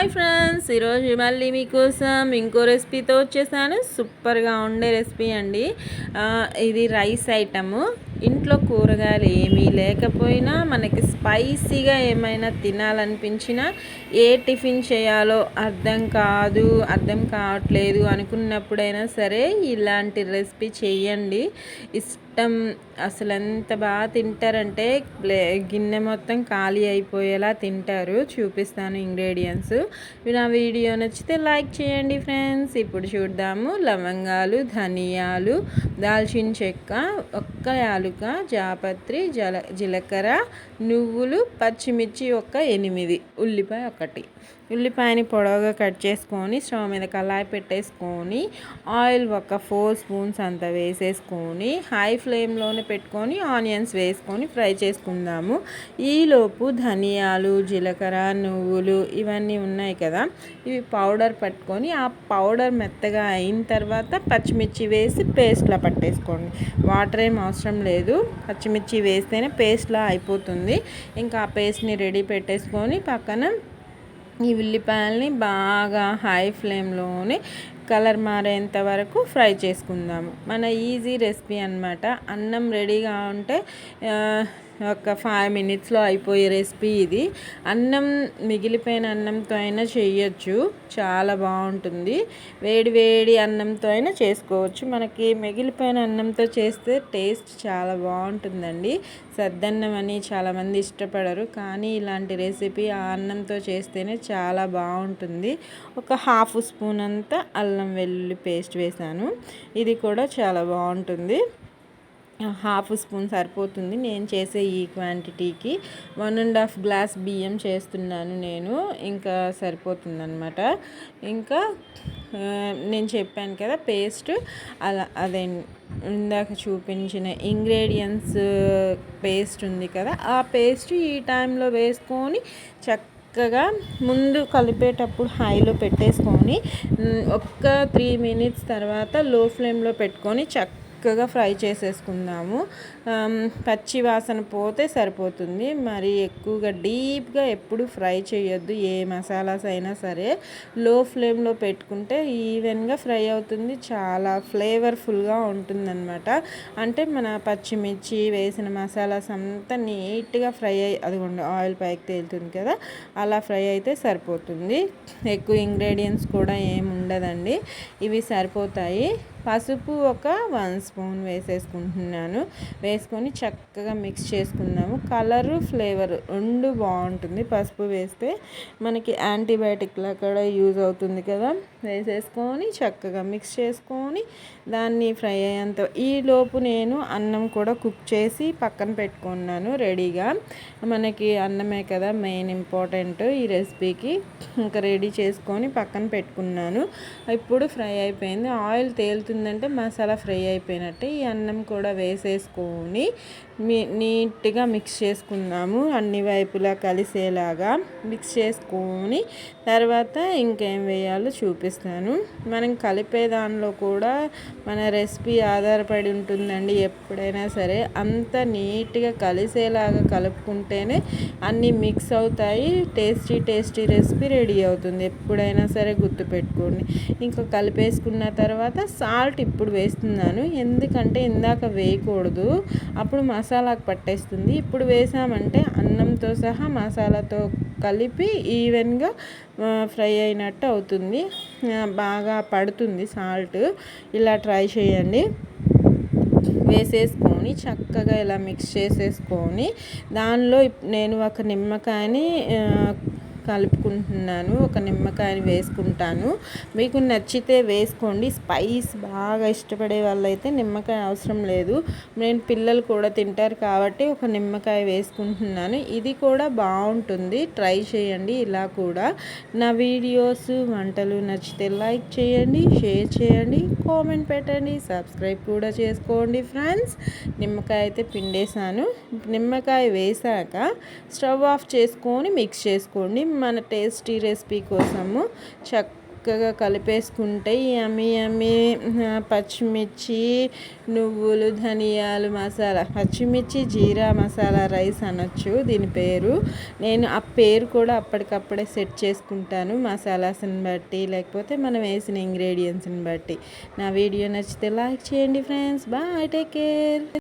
Hi friends ఈరోజు మళ్ళీ మీకోసం ఇంకో రెసిపీతో వచ్చేసాను. సూపర్గా ఉండే రెసిపీ అండి. ఇది రైస్ ఐటము. ఇంట్లో కూరగాయలు ఏమీ లేకపోయినా మనకి స్పైసీగా ఏమైనా తినాలనిపించినా ఏ టిఫిన్ చేయాలో అర్థం కాదు అర్థం కావట్లేదు అనుకున్నప్పుడైనా సరే ఇలాంటి రెసిపీ చేయండి. ఇష్ట మొత్తం అసలు ఎంత బాగా తింటారంటే ప్లే గిన్నె మొత్తం ఖాళీ అయిపోయేలా తింటారు. చూపిస్తాను ఇంగ్రీడియంట్స్. నా వీడియో నచ్చితే లైక్ చేయండి ఫ్రెండ్స్. ఇప్పుడు చూద్దాము. లవంగాలు ధనియాలు దాల్చిన చెక్క ఒక్క యాలుక జాపత్రి జల జీలకర్ర నువ్వులు పచ్చిమిర్చి ఒక ఎనిమిది ఉల్లిపాయ ఒకటి. ఉల్లిపాయని పొడవుగా కట్ చేసుకొని స్టవ్ మీద కళాయి పెట్టేసుకొని ఆయిల్ ఒక ఫోర్ స్పూన్స్ అంత వేసేసుకొని హై ఫ్లేమ్లోనే పెట్టుకొని ఆనియన్స్ వేసుకొని ఫ్రై చేసుకుందాము. ఈలోపు ధనియాలు జీలకర్ర నువ్వులు ఇవన్నీ ఉన్నాయి కదా. ఇవి పౌడర్ పట్టుకొని ఆ పౌడర్ మెత్తగా అయిన తర్వాత పచ్చిమిర్చి వేసి పేస్ట్లా పట్టేసుకోండి. వాటర్ ఏం అవసరం లేదు. పచ్చిమిర్చి వేస్తేనే పేస్ట్లా అయిపోతుంది. ఇంకా ఆ పేస్ట్ని రెడీ పెట్టేసుకొని పక్కన ఈ ఉల్లిపాయల్ని బాగా హై ఫ్లేమ్లోనే కలర్ మారేంత వరకు ఫ్రై చేసుకుందాము. మన ఈజీ రెసిపీ అనమాట అన్నం రెడీగా ఉంటే ఒక ఫైవ్ మినిట్స్లో అయిపోయే రెసిపీ ఇది. అన్నం మిగిలిపోయిన అన్నంతో అయినా చేయొచ్చు. చాలా బాగుంటుంది. వేడి వేడి అన్నంతో అయినా చేసుకోవచ్చు. మనకి మిగిలిపోయిన అన్నంతో చేస్తే టేస్ట్ చాలా బాగుంటుందండి. సద్దన్నం అని చాలామంది ఇష్టపడరు. కానీ ఇలాంటి రెసిపీ ఆ అన్నంతో చేస్తేనే చాలా బాగుంటుంది. ఒక హాఫ్ స్పూన్ అంతా అల్లం వెల్లుల్లి పేస్ట్ వేసాను ఇది కూడా చాలా బాగుంటుంది. హాఫ్ స్పూన్ సరిపోతుంది. నేను చేసే ఈ క్వాంటిటీకి వన్ అండ్ హాఫ్ గ్లాస్ బియ్యం చేస్తున్నాను నేను. ఇంకా సరిపోతుంది అనమాట ఇంకా నేను చెప్పాను కదా పేస్ట్ అలా అదే ఇందాక చూపించిన ఇంగ్రీడియంట్స్ పేస్ట్ ఉంది కదా ఆ పేస్ట్ ఈ టైంలో వేసుకొని చక్కగా ముందు కలిపేటప్పుడు హైలో పెట్టేసుకొని ఒక్క త్రీ మినిట్స్ తర్వాత లో ఫ్లేమ్లో పెట్టుకొని చక్క చక్కగా ఫ్రై చేసేసుకుందాము. పచ్చి వాసన పోతే సరిపోతుంది. మరి ఎక్కువగా డీప్గా ఎప్పుడు ఫ్రై చేయొద్దు ఏ మసాలాస్ అయినా సరే. లో ఫ్లేమ్లో పెట్టుకుంటే ఈవెన్గా ఫ్రై అవుతుంది. చాలా ఫ్లేవర్ఫుల్గా ఉంటుందన్నమాట. అంటే మన పచ్చిమిర్చి వేసిన మసాలాస్ అంతా నీట్గా ఫ్రై అయ్యి అదిగోండి ఆయిల్ పైకి తేలుతుంది కదా అలా ఫ్రై అయితే సరిపోతుంది. ఎక్కువ ఇంగ్రీడియంట్స్ కూడా ఏమి ఉండదండి ఇవి సరిపోతాయి. పసుపు ఒక వన్ స్పూన్ వేసేసుకుంటున్నాను. వేసుకొని చక్కగా మిక్స్ చేసుకున్నాము. కలరు ఫ్లేవర్ రెండు బాగుంటుంది. పసుపు వేస్తే మనకి యాంటీబయాటిక్లా కూడా యూజ్ అవుతుంది కదా. వేసేసుకొని చక్కగా మిక్స్ చేసుకొని దాన్ని ఫ్రై అయ్యేంత ఈ లోపు నేను అన్నం కూడా కుక్ చేసి పక్కన పెట్టుకున్నాను రెడీగా. మనకి అన్నమే కదా మెయిన్ ఇంపార్టెంట్ ఈ రెసిపీకి. ఇంకా రెడీ చేసుకొని పక్కన పెట్టుకున్నాను. ఇప్పుడు ఫ్రై అయిపోయింది. ఆయిల్ తేలుతుందంటే మసాలా ఫ్రై అయిపోయినట్టే ఈ అన్నం కూడా వేసేసుకొని మీ నీట్గా మిక్స్ చేసుకున్నాము అన్ని వైపులా కలిసేలాగా మిక్స్ చేసుకొని తర్వాత ఇంకేం వేయాలో చూపిస్తాను. మనం కలిపే దానిలో కూడా మన రెసిపీ ఆధారపడి ఉంటుందండి. ఎప్పుడైనా సరే అంత నీట్గా కలిసేలాగా కలుపుకుంటేనే అన్నీ మిక్స్ అవుతాయి. టేస్టీ టేస్టీ రెసిపీ రెడీ అవుతుంది. ఎప్పుడైనా సరే గుర్తుపెట్టుకోండి. ఇంకా కలిపేసుకున్న తర్వాత సాల్ట్ ఇప్పుడు వేస్తున్నాను. ఎందుకంటే ఇందాక వేయకూడదు. అప్పుడు మసాలాకు పట్టేస్తుంది. ఇప్పుడు వేసామంటే అన్నంతో సహా మసాలాతో కలిపి ఈవెన్గా ఫ్రై అయినట్టు అవుతుంది. బాగా పడుతుంది సాల్ట్. ఇలా ట్రై చేయండి. వేసేసుకొని చక్కగా ఇలా మిక్స్ చేసేసుకొని దానిలో నేను ఒక నిమ్మకాయని కలుపుకుంటున్నాను. ఒక నిమ్మకాయని వేసుకుంటాను. మీకు నచ్చితే వేసుకోండి. స్పైస్ బాగా ఇష్టపడే వాళ్ళైతే నిమ్మకాయ అవసరం లేదు. నేను పిల్లలు కూడా తింటారు కాబట్టి ఒక నిమ్మకాయ వేసుకుంటున్నాను. ఇది కూడా బాగుంటుంది. ట్రై చేయండి ఇలా కూడా. నా వీడియోస్ వంటలు నచ్చితే లైక్ చేయండి షేర్ చేయండి కామెంట్ పెట్టండి సబ్స్క్రైబ్ కూడా చేసుకోండి ఫ్రెండ్స్. నిమ్మకాయ అయితే పిండేశాను. నిమ్మకాయ వేసాక స్టవ్ ఆఫ్ చేసుకొని మిక్స్ చేసుకోండి. మన టేస్టీ రెసిపీ కోసము చక్ చక్కగా కలిపేసుకుంటే అమ్మి అమ్మి పచ్చిమిర్చి నువ్వులు ధనియాలు మసాలా పచ్చిమిర్చి జీరా మసాలా రైస్ అనొచ్చు దీని పేరు. నేను ఆ పేరు కూడా అప్పటికప్పుడే సెట్ చేసుకుంటాను మసాలాస్ని బట్టి లేకపోతే మనం వేసిన ఇంగ్రీడియంట్స్ని బట్టి. నా వీడియో నచ్చితే లైక్ చేయండి ఫ్రెండ్స్. Bye take care.